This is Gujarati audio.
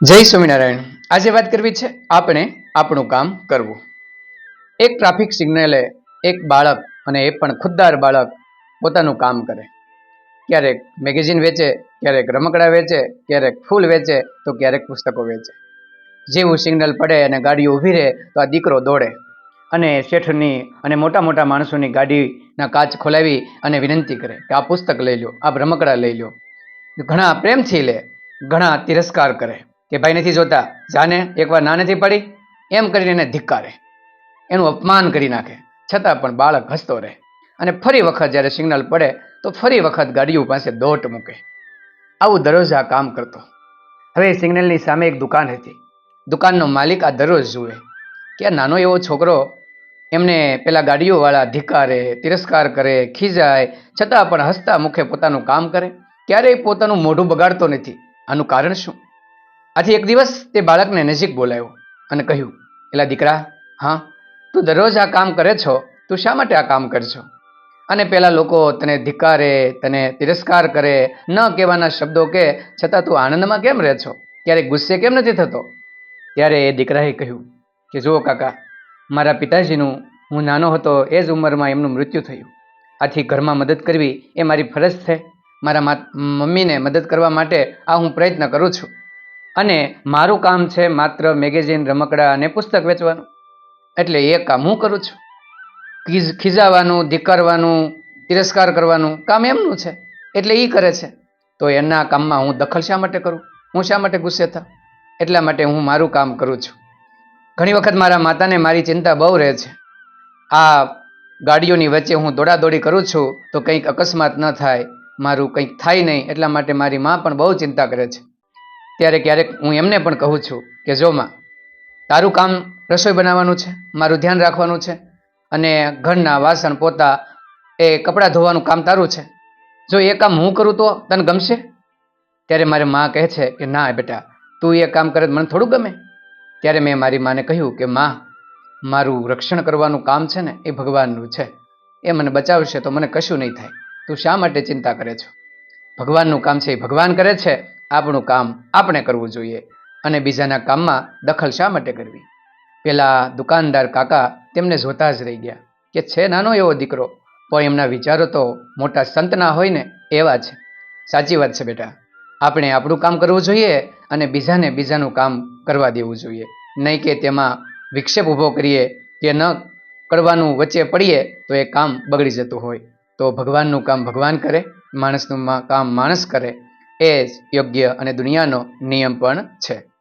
જય સ્વામિનારાયણ. આજે વાત કરવી છે આપણે આપણું કામ કરવું. એક ટ્રાફિક સિગ્નલે એક બાળક અને એ પણ ખુદદાર બાળક પોતાનું કામ કરે. ક્યારેક મેગેઝિન વેચે, ક્યારેક રમકડા વેચે, ક્યારેક ફૂલ વેચે, તો ક્યારેક પુસ્તકો વેચે. જેવું સિગ્નલ પડે અને ગાડીઓ ઊભી રહે, તો આ દીકરો દોડે. અને શેઠની અને મોટા મોટા માણસોની ગાડીના કાચ ખોલાવી અને વિનંતી કરે કે આ પુસ્તક લઈ લો આ રમકડા લઈ લો ઘણા પ્રેમથી લે, ઘણા તિરસ્કાર કરે. કે ભાઈ નથી જોતા, જાને એકવાર ના નથી પડી, એમ કરીને એને ધિક્કારે. એનું અપમાન કરી નાખે, છતાં પણ બાળક હસતો રહે. અને ફરી વખત જ્યારે સિગ્નલ પડે, તો ફરી વખત ગાડીઓ પાસે દોટ મૂકે. આવું દરરોજ આ કામ કરતો. હવે સિગ્નલની સામે એક દુકાન હતી. દુકાનનો માલિક આ દરરોજ જુએ. કે નાનો એવો છોકરો એમને પેલા ગાડીઓવાળા ધિક્કારે, તિરસ્કાર કરે, ખીજાય, છતાં પણ હસતા મુખે પોતાનું કામ કરે. ક્યારેય પોતાનું મોઢું બગાડતો નથી. આનું કારણ શું? આથી એક દિવસ તે બાળકને નજીક બોલાયો અને કહ્યું, એલા દીકરા, હા, તું દરરોજ આ કામ કરે છો, તું શા માટે આ કામ કરશો? અને પેલા લોકો તને ધિક્કારે, તને તિરસ્કાર કરે, ન કહેવાના શબ્દો કે, છતાં તું આનંદમાં કેમ રહે છો? ક્યારેક ગુસ્સે કેમ નથી થતો? ત્યારે એ દીકરાએ કહ્યું કે, જુઓ કાકા, મારા પિતાજીનું, હું નાનો હતો, એ જ ઉંમરમાં એમનું મૃત્યુ થયું. આથી ઘરમાં મદદ કરવી એ મારી ફરજ છે. મારા મમ્મીને મદદ કરવા માટે આ હું પ્રયત્ન કરું છું. અને મારું કામ છે માત્ર મેગેઝિન, રમકડા અને પુસ્તક વેચવાનું. એટલે એ કામ હું કરું છું. ખીજ, ખીજાવાનું, ધિક્કારવાનું, તિરસ્કાર કરવાનું કામ એમનું છે. એટલે એ કરે છે. તો એના કામમાં હું દખલ શા માટે કરું? હું શા માટે ગુસ્સે થા? એટલા માટે હું મારું કામ કરું છું. ઘણી વખત મારા માતાને મારી ચિંતા બહુ રહે છે. આ ગાડીઓની વચ્ચે હું દોડાદોડી કરું છું તો કંઈક અકસ્માત ન થાય. મારું કંઈક થાય નહીં એટલા માટે મારી મા પણ બહુ ચિંતા કરે છે. ત્યારે ક્યારેક હું એમને પણ કહું છું કે, જો માં, તારું કામ રસોઈ બનાવવાનું છે, મારું ધ્યાન રાખવાનું છે અને ઘરના વાસણ, પોતા એ કપડાં ધોવાનું કામ તારું છે. જો એ કામ હું કરું તો તને ગમશે? ત્યારે મારી મા કહે છે કે, ના બેટા, તું એ કામ કરે મને થોડું ગમે. ત્યારે મેં મારી માને કહ્યું કે, માં, મારું રક્ષણ કરવાનું કામ છે ને એ ભગવાનનું છે. એ મને બચાવશે તો મને કશું નહીં થાય. તું શા માટે ચિંતા કરે છો? ભગવાનનું કામ છે એ ભગવાન કરે છે આપણું કામ આપણે કરવું જોઈએ અને બીજાના કામમાં દખલ શા માટે કરવી? પેલા દુકાનદાર કાકા તેમને જોતા જ રહી ગયા કે છે નાનો એવો દીકરો, પણ એમના વિચારો તો મોટા સંતના હોય ને એવા છે સાચી વાત છે બેટા. આપણે આપણું કામ કરવું જોઈએ અને બીજાને બીજાનું કામ કરવા દેવું જોઈએ. નહીં કે તેમાં વિક્ષેપ ઊભો કરીએ કે ન કરવાનું વચ્ચે પડીએ તો એ કામ બગડી જતું હોય. તો ભગવાનનું કામ ભગવાન કરે, માણસનું કામ માણસ કરે. એ જ યોગ્ય અને દુનિયાનો નિયમ પણ છે.